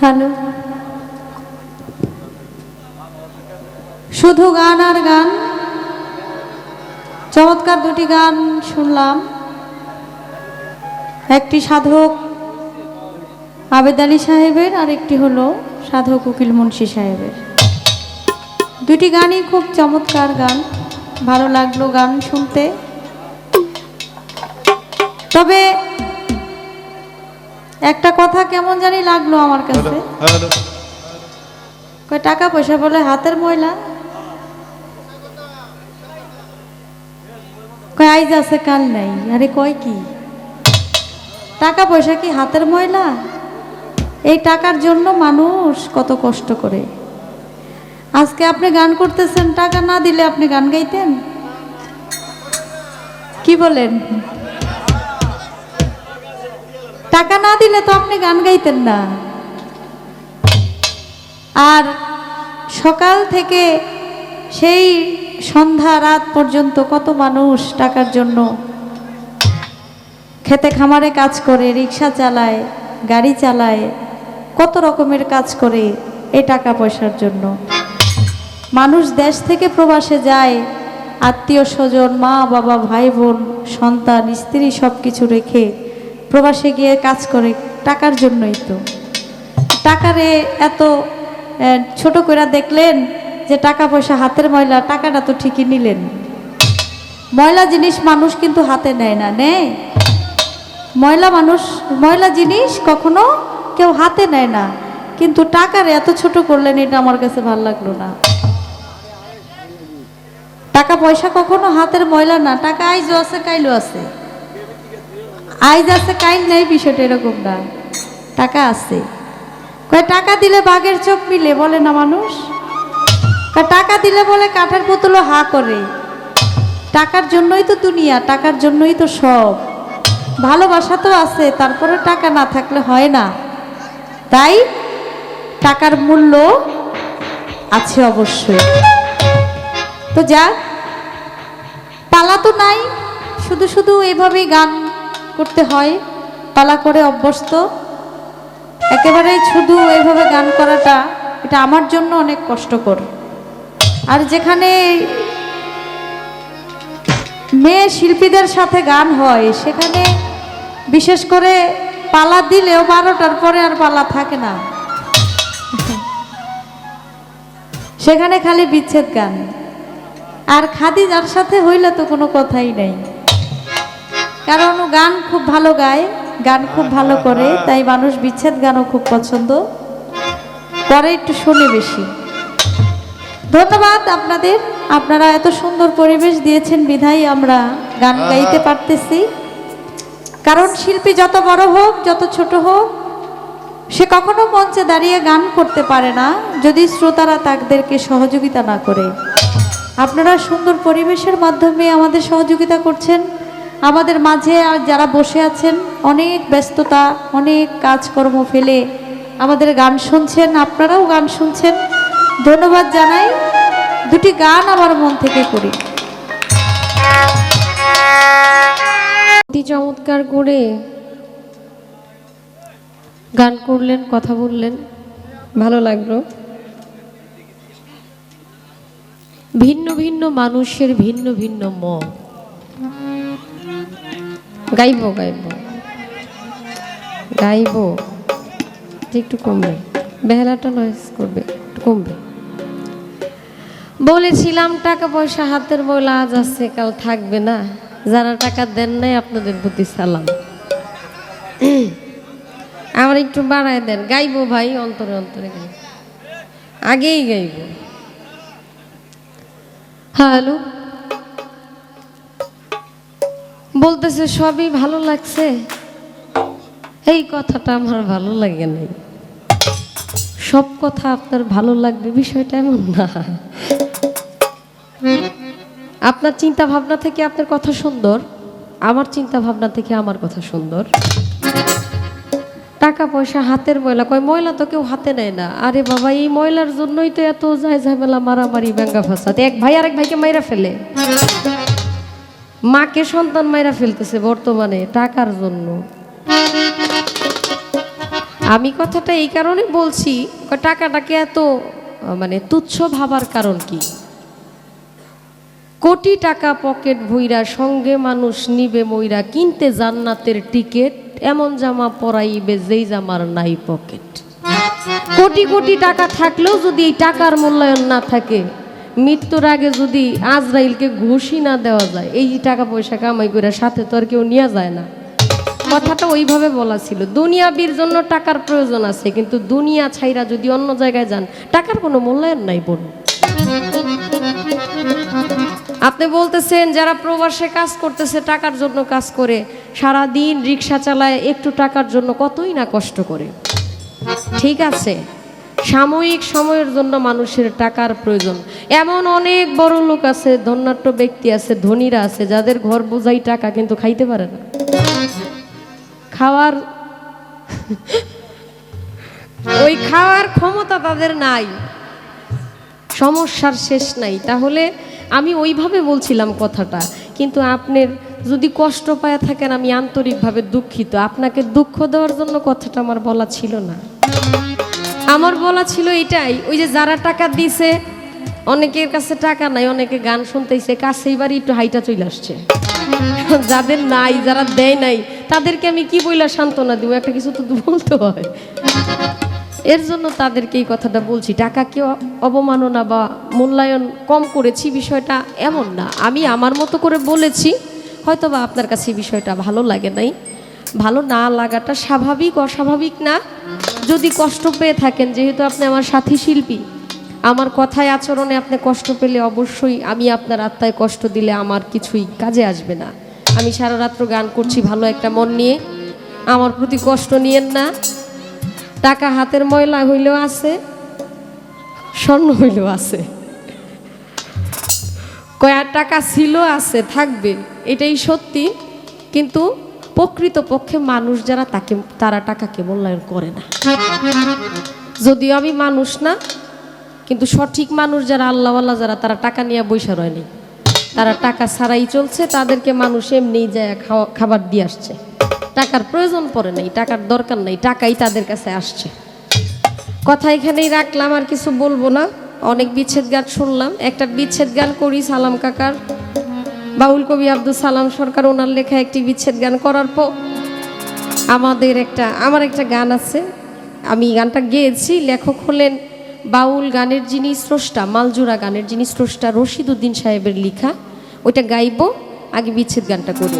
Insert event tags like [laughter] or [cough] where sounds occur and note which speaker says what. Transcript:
Speaker 1: Hello. শুধু গান আর গান। চমৎকার দুটি গান শুনলাম। একটি সাধক আবেদ আলী সাহেবের, আর একটি হলো সাধক উকিল মুন্সি সাহেবের। দুটি গানই খুব চমৎকার গান। ভালো লাগল গান শুনতে। তবে একটা কথা কেমন জানি লাগল আমার কাছে। কয় টাকা পয়সা বলে হাতের ময়লা? কয় আইজ আছে কাল নাই। আরে কয় কি? টাকা পয়সা কি হাতের ময়লা? এই টাকার জন্য মানুষ কত কষ্ট করে। আজকে আপনি গান করতেছেন টাকা না দিলে আপনি গান গাইতেন? কি বলেন? টাকা না দিলে তো আপনি গান গাইতেন না। আর সকাল থেকে সেই সন্ধ্যা রাত পর্যন্ত কত মানুষ টাকার জন্য খেতে খামারে কাজ করে, রিক্সা চালায়, গাড়ি চালায়, কত রকমের কাজ করে এই টাকা পয়সার জন্য। মানুষ দেশ থেকে প্রবাসে যায়, আত্মীয় স্বজন, মা, বাবা, ভাই, বোন, সন্তান, স্ত্রী সব কিছু রেখে প্রবাসে গিয়ে কাজ করে টাকার জন্যই তো। টাকারে এত ছোট করে দেখলেন যে টাকা পয়সা হাতের ময়লা, টাকাটা তো ঠিকই নিলেন। ময়লা জিনিস মানুষ কিন্তু হাতে নেয় না নেয় ময়লা মানুষ, ময়লা জিনিস কখনো কেউ হাতে নেয় না। কিন্তু টাকার এত ছোট করলেন, এটা আমার কাছে ভালো লাগল না। টাকা পয়সা কখনো হাতের ময়লা না, টাকা আইজও আছে, কাইলও আছে। আইজ আছে, কাইল নাই বিষয়টা এরকম না। টাকা আছে। কয়, টাকা দিলে বাঘের চোখ মিলে, বলে না মানুষ? টাকা দিলে বলে কাঠের পুতুলও হা করে। টাকার জন্যই তো দুনিয়া, টাকার জন্যই তো সব। ভালোবাসা তো আছে, তারপরে টাকা না থাকলে হয় না। তাই টাকার মূল্য আছে অবশ্যই। তো যাক পালা তো নাই, শুধু শুধু এভাবেই গান করতে হয়, পালা করে অভ্যস্ত। একেবারে শুধু এভাবে গান করাটা, এটা আমার জন্য অনেক কষ্টকর। আর যেখানে মেয়ে শিল্পীদের সাথে গান হয়, সেখানে বিশেষ করে পালা দিলেও বারোটার পরে আর পালা থাকে না। সেখানে খালি বিচ্ছেদ গান। আর খাদিজার সাথে হইলে তো কোনো কথাই নেই। কারণ ও গান খুব ভালো গায় গান খুব ভালো করে [laughs] তাই মানুষ বিচ্ছেদ গানও খুব পছন্দ। করে একটু শুনে বেশি। ধন্যবাদ আপনাদের আপনারা এত সুন্দর পরিবেশ দিয়েছেন বিধাই আমরা গান গাইতে পারতেছি। কারণ শিল্পী যত বড় হোক যত ছোট হোক সে কখনো মঞ্চে দাঁড়িয়ে গান করতে পারে না যদি শ্রোতারা তাদেরকে সহযোগিতা না করে। আপনারা সুন্দর পরিবেশের মাধ্যমে আমাদের সহযোগিতা করছেন। আমাদের মাঝে যারা বসে আছেন, অনেক ব্যস্ততা, অনেক কাজকর্ম ফেলে আমাদের গান শুনছেন, আপনারাও গান শুনছেন। ধন্যবাদ জানাই। দুটি গান আমার মন থেকে করি।
Speaker 2: অতি চমৎকার করে গান করলেন, কথা বললেন। ভালো লাগল। ভিন্ন ভিন্ন মানুষের ভিন্ন ভিন্ন মত। গাইব গাইব। গাইব। একটু কমবে। বেহালাটা নয়েস করবে, একটু কমবে। বলেছিলাম, টাকা পয়সা হাতের ময়লা আজ আছে, কাল থাকবে না। যারা টাকা দেন নাই, আপনাদের প্রতি সালাম। আমার একটু বাড়ায় দেন। গাইবো ভাই, অন্তরে অন্তরে গাইব। আগেই গাইব। হ্যালো? বলতেছে, সবই ভালো লাগছে? এই কথাটা আমার ভালো লাগে নাই। সব কথা আপনার ভালো লাগবে, বিষয়টা এমন না। আপনার চিন্তা ভাবনা থেকে আপনার কথা সুন্দর, আমার চিন্তা ভাবনা থেকে আমার কথা সুন্দর। টাকা পয়সা, হাতের ময়লা, কয়, ময়লা তো কেউ হাতে নেয় না। আরে বাবা, এই ময়লার জন্যই তো এত যায় ঝামেলা মারামারি ব্যাঙ্গা ফাঁসাত এক ভাই আরেক ভাইকে মাইরা ফেলে। মাকে সন্তান মাইরা ফেলতেছে বর্তমানে টাকার জন্য। আমি কথাটা এই কারণে বলছি টাকাটাকে এত মানে তুচ্ছ ভাবার কারণ কি? কোটি টাকা পকেট ভইরা, সঙ্গে মানুষ নিবে মইরা, কিনতে জান্নাতের টিকিট, এমন জামা পরাইবে যেই জামার নাই পকেট। কোটি কোটি টাকা থাকলেও যদি এই টাকার মূল্যায়ন না থাকে মৃত্যুর আগে যদি আজরাইলকে ঘুষই না দেওয়া যায়, এই টাকা পয়সা কামাই করে সাথে তো আর কেউ নেওয়া যায় না। কথাটা ওইভাবে বলা ছিল। দুনিয়াবির জন্য টাকার প্রয়োজন আছে, কিন্তু দুনিয়া ছাইরা যদি অন্য জায়গায় যান, টাকার কোনো মূল্যায়ন নাই বোন আপনি বলতেছেন, যারা প্রবাসে কাজ করতেছে, টাকার জন্য কাজ করে সারা দিন রিক্সা চালায়, একটু টাকার জন্য কতই না কষ্ট করে। ঠিক আছে। সাময়িক সময়ের জন্য মানুষের টাকার প্রয়োজন। এমন অনেক বড় লোক আছে ধন্যাট্য ব্যক্তি আছে, ধনীরা আছে, যাদের ঘর বোঝাই টাকা কিন্তু খাইতে পারে না। খাওয়ার [laughs] ওই খাওয়ার ক্ষমতা তাদের নাই। সমস্যার শেষ নাই। তাহলে আমি ওইভাবে বলছিলাম কথাটা, কিন্তু আপনার যদি কষ্ট পায় থাকেন, আমি আন্তরিকভাবে দুঃখিত। আপনাকে দুঃখ দেওয়ার জন্য কথাটা আমার বলা ছিল না। আমার বলা ছিল এটাই, ওই যে যারা টাকা দিছে, অনেকের কাছে টাকা নাই, অনেকে গান শুনতেছে, কাছেই বাড়ি একটু হাইটা চলে আসছে। যাদের নাই, যারা দেয় নাই, তাদেরকে আমি কি বইলা সান্ত্বনা দিব? একটা কিছু তো বলতে হয়। এর জন্য তাদেরকে এই কথাটা বলছি, টাকাকে অ- অবমাননা বা মূল্যায়ন কম করেছি, বিষয়টা এমন না। আমি আমার মতো করে বলেছি হয়তো বা আপনার কাছে বিষয়টা ভালো লাগে নাই। ভালো না লাগাটা স্বাভাবিক, অস্বাভাবিক না। যদি কষ্ট পেয়ে থাকেন, যেহেতু আপনি আমার সাথী শিল্পী, আমার কথায় আচরণে আপনি কষ্ট পেলে অবশ্যই আমি আপনার আত্মায় কষ্ট দিলে আমার কিছুই কাজে আসবে না। আমি সারা রাত্র গান করছি ভালো একটা মন নিয়ে। আমার প্রতি কষ্ট নিয়েন না। টাকা হাতের ময়লা হইলেও আছে, স্বর্ণ হইলেও আছে। কয়ার টাকা ছিল, আছে, থাকবে, এটাই সত্যি। কিন্তু প্রকৃত পক্ষে মানুষ যারা তাকে, তারা টাকাকে মূল্যায়ন করে না। যদিও আমি মানুষ না, কিন্তু সঠিক মানুষ যারা, আল্লাহওয়ালা যারা, তারা টাকা নিয়ে বৈশা রয়নি তারা টাকা ছাড়াই চলছে, তাদেরকে মানুষ এমনিই যায় খাওয়া, খাবার দিয়ে আসছে। টাকার প্রয়োজন পড়ে নাই, টাকার দরকার নাই, টাকাই তাদের কাছে আসছে। কথা এখানেই রাখলাম, আর কিছু বলব না। অনেক বিচ্ছেদ গান শুনলাম। একটা বিচ্ছেদ গান করি, সালাম কাকার। বাউল কবি আব্দুল সালাম সরকার, ওনার লেখা একটি বিচ্ছেদ গান করার পর আমাদের একটা, আমার একটা গান আছে। আমি গানটা গেয়েছি। লেখক হলেন বাউল গানের যিনি স্রষ্টা, মালজোড়া গানের যিনি স্রষ্টা রশিদ উদ্দিন সাহেবের লেখা, ওইটা গাইব, আগে বিচ্ছেদ গানটা করি।